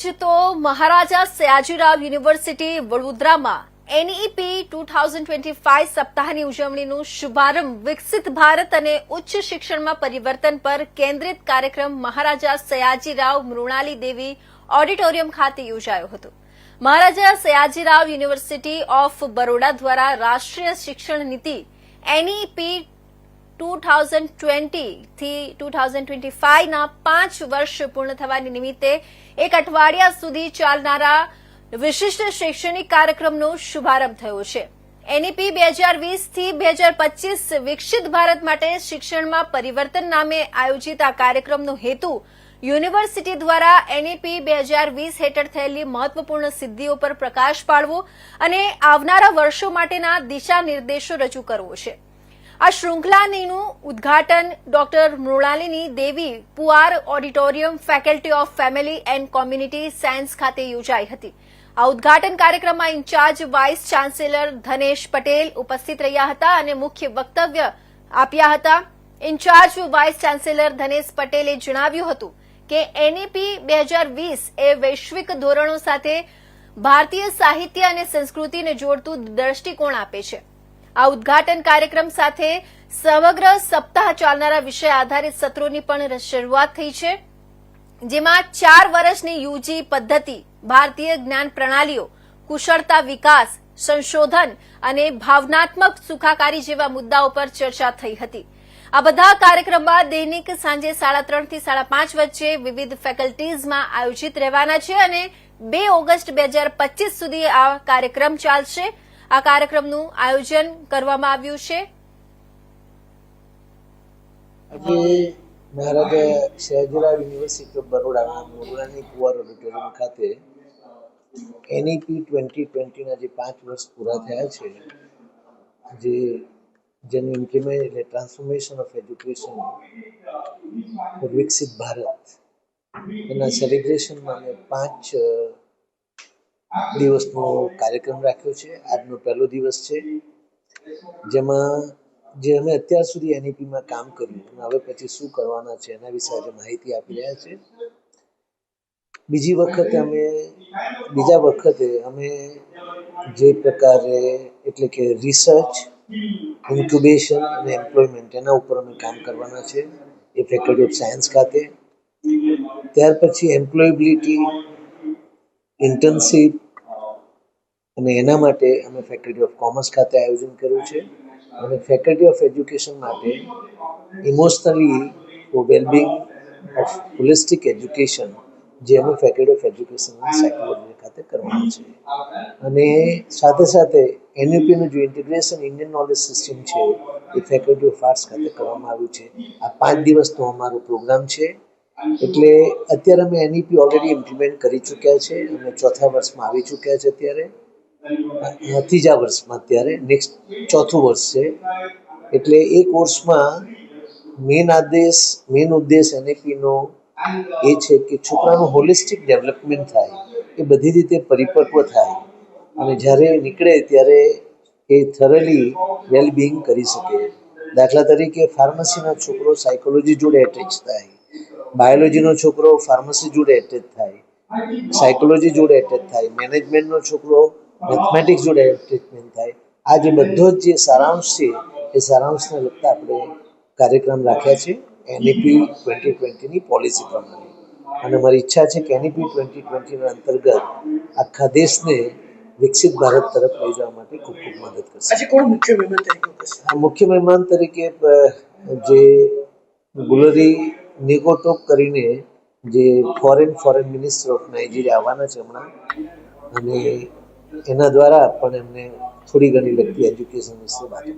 તો મહારાજા સયાજીરાવ યુનિવર્સિટી વડોદરામાં NEP two thousand twenty five સપ્તાહની ઉજવણીનું શુભારંભ વિકસિત ભારત અને ઉચ્ચ શિક્ષણમાં પરિવર્તન પર કેન્દ્રિત કાર્યક્રમ મહારાજા સયાજીરાવ મૃણાલી દેવી ઓડિટોરિયમ ખાતે યોજાયો હતો. મહારાજા સયાજીરાવ યુનિવર્સિટી ઓફ બરોડા દ્વારા રાષ્ટ્રીય શિક્ષણ નીતિ એનઈપી ટુ થાઉઝન્ડ ટ્વેન્ટી થી ટુ થાઉઝન્ડ ટ્વેન્ટી ફાઇવના પાંચ વર્ષ પૂર્ણ થવાની નિમિત્તે એક અઠવાડિયા સુધી ચાલનારા વિશિષ્ટ શૈક્ષણિક કાર્યક્રમનો શુભારંભ થયો છે. એનઈપી બે હજાર વીસથી બે હજાર પચીસ વિકસિત ભારત માટે શિક્ષણમાં પરિવર્તન નામે આયોજિત આ કાર્યક્રમનો હેતુ યુનિવર્સિટી દ્વારા એનઈપી બે હજાર વીસ હેઠળ થયેલી મહત્વપૂર્ણ સિદ્ધિઓ પર પ્રકાશ પાડવો અને આવનારા વર્ષો માટેના દિશા નિર્દેશો રજૂ કરવો છે. આ શૃંખલાનીનું ઉદ્ઘાટન doctor Mrinalini Devi Puar auditorium faculty of family and community science ખાતે યોજાઈ હતી. આ ઉદ્ઘાટન કાર્યક્રમમાં incharge vice chancellor Dhanesh Patel ઉપસ્થિત રહ્યા હતા અને મુખ્ય વક્તવ્ય આપ્યા હતા. ઇન્ચાર્જ વાઇસ ચાન્સેલર ધનેશ પટેલે જણાવ્યું હતું કે એનઈપી બે હજાર વીસ એ વૈશ્વિક ધોરણો સાથે ભારતીય સાહિત્ય અને સંસ્કૃતિને જોડતું દ્રષ્ટિકોણ આપે છે. આ ઉદ્ઘાટન કાર્યક્રમ સાથે સમગ્ર સપ્તાહ ચાલનારા વિષય આધારિત સત્રોની પણ શરૂઆત થઈ છે. જેમાં ચાર વર્ષની યુજી પદ્ધતિ, ભારતીય જ્ઞાન પ્રણાલીઓ, કુશળતા વિકાસ, સંશોધન અને ભાવનાત્મક સુખાકારી જેવા મુદ્દાઓ પર ચર્ચા થઈ હતી. આ બધા કાર્યક્રમમાં દૈનિક સાંજે સાડા ત્રણથી સાડા પાંચ વચ્ચે વિવિધ ફેકલ્ટીઝમાં આયોજિત રહેવાના છે અને બે ઓગસ્ટ બે સુધી આ કાર્યક્રમ ચાલશે. આ કાર્યક્રમનું આયોજન કરવામાં આવ્યું છે. આજે મહારાજા સયાજીરાવ યુનિવર્સિટી ઓફ બરોડાના મોરલાની કુંવર ઓડિટોરિયમ ખાતે એનઈપી ટ્વેન્ટી ટ્વેન્ટીના જે પાંચ વર્ષ પૂરા થયા છે, જે જેનું ઇમ્પ્લિમેન્ટ એટલે ટ્રાન્સફોર્મેશન ઓફ એજ્યુકેશન વિકસિત ભારત એના સેલિબ્રેશનમાં અમે પાંચ દિવસનો કાર્યક્રમ રાખ્યો છે. આજનો પહેલો દિવસ છે. જેમાં જે અમે અત્યાર સુધી એનઈપીમાં કામ કર્યું. અને હવે પછી શું કરવાના છે એના વિશે આજે માહિતી આપી રહ્યા છે. બીજી વખતે અમે, બીજા વખતે અમે જે પ્રકારે એટલે કે રિસર્ચ ઇન્ક્યુબેશન અને એમ્પ્લોયમેન્ટ એના ઉપર અમે કામ કરવાના છે. એ ફેકલ્ટી ઓફ સાયન્સ ખાતે. ત્યાર પછી એમ્પ્લોયબિલિટી ઇન્ટર્નશીપ અને એના માટે અમે ફેકલ્ટી ઓફ કોમર્સ ખાતે આયોજન કર્યું છે. અને ફેકલ્ટી ઓફ એજ્યુકેશન માટે emotionally wellbeing of holistic education જે અમે ફેકલ્ટી ઓફ એજ્યુકેશન સાયકોલોજી ખાતે કરવાનું છે. અને સાથે સાથે એનયુપીનું જે ઇન્ટિગ્રેશન ઇન્ડિયન નોલેજ સિસ્ટમ છે, એ ફેકલ્ટી ઓફ આર્ટ્સ ખાતે કરવામાં આવ્યું છે. આ પાંચ દિવસનો અમારો પ્રોગ્રામ છે. એટલે અત્યારે અમે એનઈપી ઓલરેડી ઇમ્પ્લિમેન્ટ કરી ચૂક્યા છે. અને ચોથા વર્ષમાં આવી ચૂક્યા છે અત્યારે. ત્રીજા વર્ષમાં અત્યારે નેક્સ્ટ ચોથું વર્ષ છે. એટલે એ કોર્સમાં મેઇન આદેશ મેઇન ઉદ્દેશ એનઈપીનો એ છે કે છોકરાનું હોલિસ્ટિક ડેવલપમેન્ટ થાય, એ બધી રીતે પરિપક્વ થાય. અને જ્યારે નીકળે ત્યારે એ થરલી વેલબિંગ કરી શકે. દાખલા તરીકે ફાર્મસીના છોકરો સાયકોલોજી જોડે એટેચ થાય. બાયોલોજીનો છોકરો ફાર્મસી જોડે એટેચ થાય સાયકોલોજી જોડે એટેચ થાય મેનેજમેન્ટનો છોકરો મેથમેટિક્સ જોડે એટેચમેન્ટ થાય. આ જે બધો જ જે સારાંશ છે એ સારાંશને લગતા આપણે કાર્યક્રમ રાખ્યા છે એનઈપી ટ્વેન્ટી ટ્વેન્ટીની પોલિસી પ્રમાણે. અને મારી ઈચ્છા છે કે એનઈપી ટ્વેન્ટી ટ્વેન્ટીના અંતર્ગત આખા દેશને વિકસિત ભારત તરફ લઈ જવા માટે ખૂબ ખૂબ મદદ કરશે. કોણ મુખ્ય મહેમાન તરીકે મુખ્ય મહેમાન તરીકે જે ગુલરી નિગોટોક કરીને જે foreign foreign minister of Nigeria આવવાના છે હમણાં, અને એના દ્વારા પણ એમને થોડી ઘણી લગતી એજ્યુકેશન વિશે વાતો